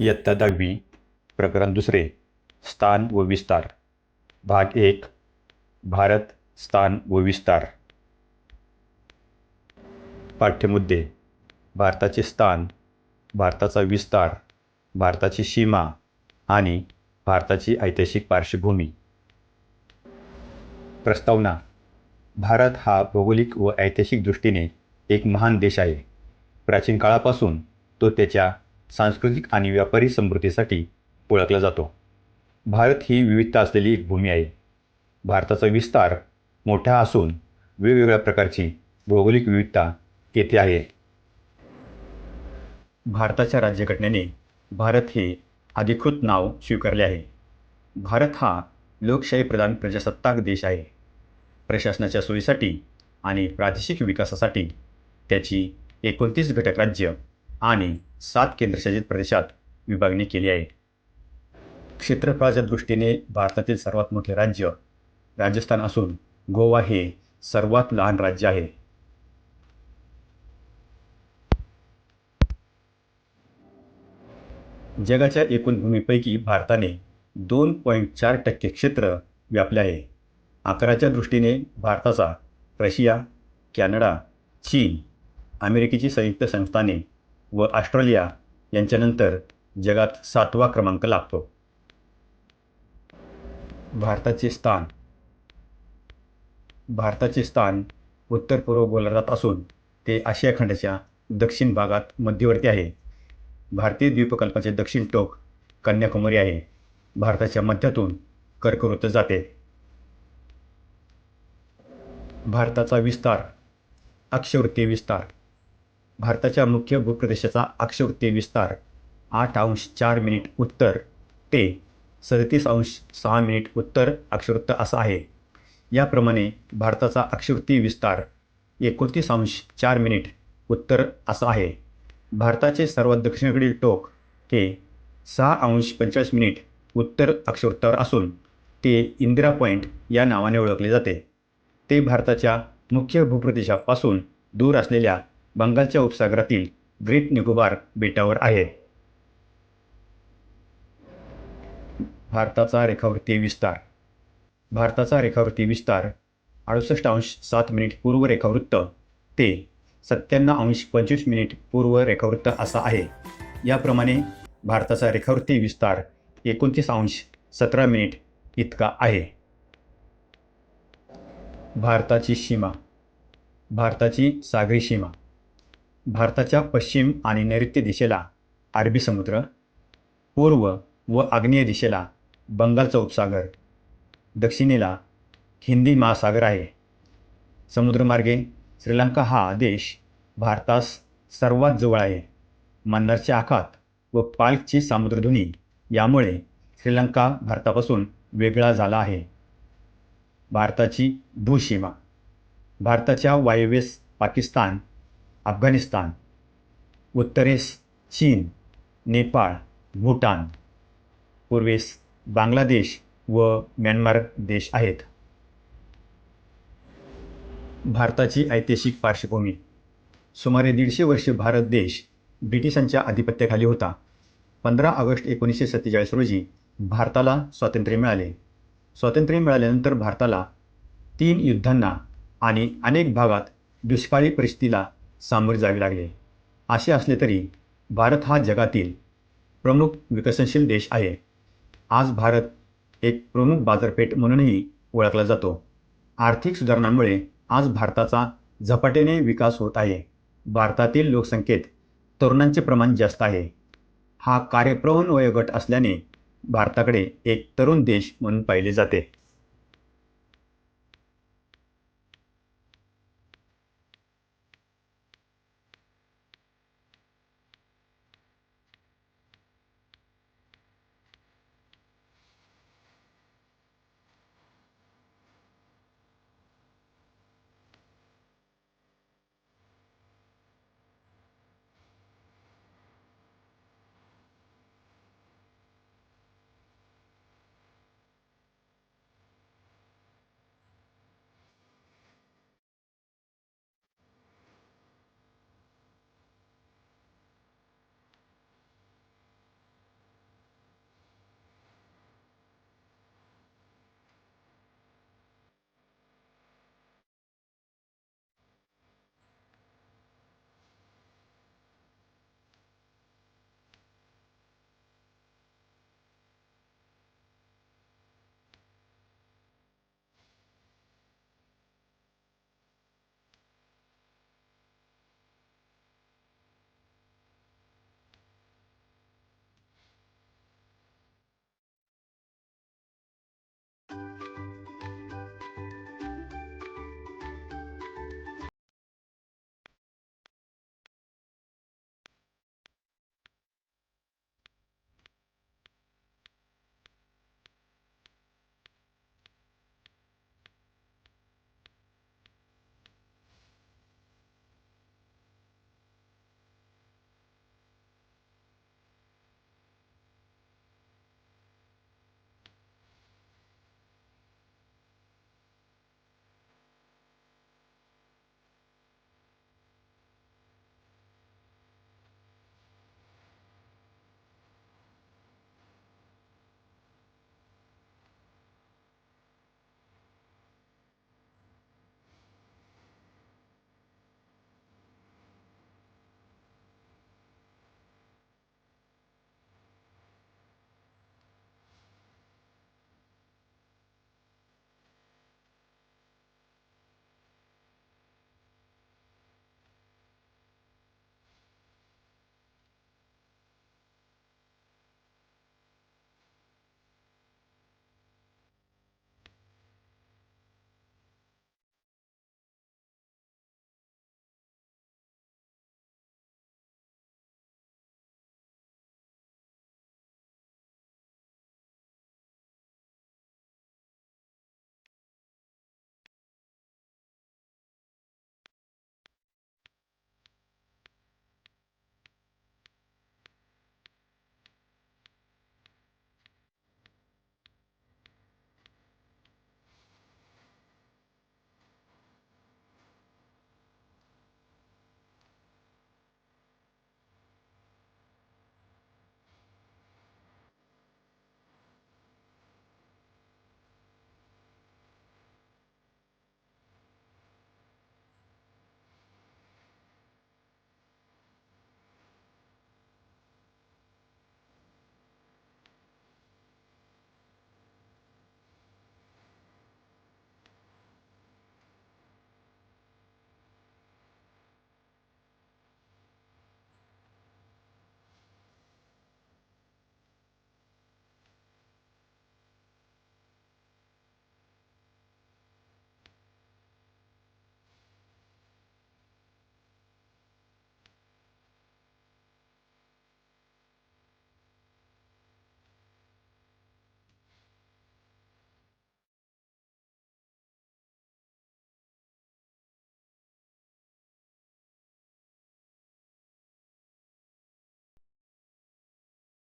इयत्ता दहावी प्रकरण दुसरे स्थान व विस्तार. भाग एक भारत स्थान व विस्तार. पाठ्यमुद्दे भारताचे स्थान भारताचा विस्तार भारताची सीमा आणि भारताची ऐतिहासिक पार्श्वभूमी. प्रस्तावना भारत हा भौगोलिक व ऐतिहासिक दृष्टीने एक महान देश आहे. प्राचीन काळापासून तो त्याच्या सांस्कृतिक आणि व्यापारी समृद्धीसाठी ओळखला जातो. भारत ही विविधता असलेली एक भूमी आहे. भारताचा विस्तार मोठा असून वेगवेगळ्या प्रकारची भौगोलिक विविधता येथे आहे. भारताच्या राज्यघटनेने भारत हे अधिकृत नाव स्वीकारले आहे. भारत हा लोकशाही प्रधान प्रजासत्ताक देश आहे. प्रशासनाच्या सोयीसाठी आणि प्रादेशिक विकासासाठी त्याची एकोणतीस घटक राज्य आणि सात केंद्रशासित प्रदेशात विभागणी केली आहे. क्षेत्रफळाच्या दृष्टीने भारतातील सर्वात मोठे राज्य राजस्थान असून गोवा हे सर्वात लहान राज्य आहे. जगाच्या एकूण भूमीपैकी भारताने दोन पॉईंट चार टक्के क्षेत्र व्यापले आहे. आकाराच्या दृष्टीने भारताचा रशिया कॅनडा चीन अमेरिकेची संयुक्त संस्थाने व ऑस्ट्रेलिया यांच्यानंतर जगात सातवा क्रमांक लागतो. भारताचे स्थान. भारताचे स्थान उत्तर पूर्व गोलार्धात असून ते आशिया खंडाच्या दक्षिण भागात मध्यवर्ती आहे. भारतीय द्वीपकल्पाचे दक्षिण टोक कन्याकुमारी आहे. भारताच्या मध्यातून कर्कवृत्त जाते. भारताचा विस्तार अक्षवृत्तीय विस्तार. भारताच्या मुख्य भूप्रदेशाचा अक्षवृत्तीय विस्तार आठ अंश चार मिनिट उत्तर ते सदतीस अंश सहा मिनिट उत्तर अक्षवृत्त असा आहे. याप्रमाणे भारताचा अक्षवृत्तीय विस्तार एकोणतीस अंश चार मिनिट उत्तर असा आहे. भारताचे सर्वात दक्षिणेकडील टोक हे सहा अंश पंचेचाळीस मिनिट उत्तर अक्षवृत्तावर असून ते इंदिरा पॉईंट या नावाने ओळखले जाते. ते भारताच्या मुख्य भूप्रदेशापासून दूर असलेल्या बंगालच्या उपसागरातील ग्रेट निकोबार बेटावर आहे. भारताचा रेखावृत्ती विस्तार. भारताचा रेखावृत्ती विस्तार अडुसष्ट अंश सात मिनिट पूर्व रेखावृत्त ते सत्त्याण्णव अंश पंचवीस मिनिट पूर्व रेखावृत्त असा आहे. याप्रमाणे भारताचा रेखावृत्ती विस्तार एकोणतीस अंश सतरा मिनिट इतका आहे. भारताची सीमा. भारताची सागरी सीमा. भारताच्या पश्चिम आणि नैऋत्य दिशेला अरबी समुद्र पूर्व व आग्नेय दिशेला बंगालचा उपसागर दक्षिणेला हिंदी महासागर आहे. समुद्रमार्गे श्रीलंका हा देश भारतास सर्वात जवळ आहे. मन्नारचे आखात व पाल्कची सामुद्रधुनी यामुळे श्रीलंका भारतापासून वेगळा झाला आहे. भारताची भूसीमा भारताच्या वायव्येस पाकिस्तान अफगाणिस्तान उत्तरेस चीन नेपाळ भूटान. पूर्वेस बांगलादेश व म्यानमार देश आहेत. भारताची ऐतिहासिक पार्श्वभूमी. सुमारे दीडशे वर्षे भारत देश ब्रिटिशांच्या आधिपत्याखाली होता. पंधरा ऑगस्ट एकोणीसशे सत्तेचाळीस रोजी भारताला स्वातंत्र्य मिळाले. स्वातंत्र्य मिळाल्यानंतर भारताला तीन युद्धांना आणि अनेक भागात दुष्काळी परिस्थितीला सामोरे जावे लागले. असे असले तरी भारत हा जगातील प्रमुख विकसनशील देश आहे. आज भारत एक प्रमुख बाजारपेठ म्हणूनही ओळखला जातो. आर्थिक सुधारणांमुळे आज भारताचा झपाट्याने विकास होत आहे. भारतातील लोकसंख्येत तरुणांचे प्रमाण जास्त आहे. हा कार्यप्रवण वयोगट असल्याने भारताकडे एक तरुण देश म्हणून पाहिले जाते.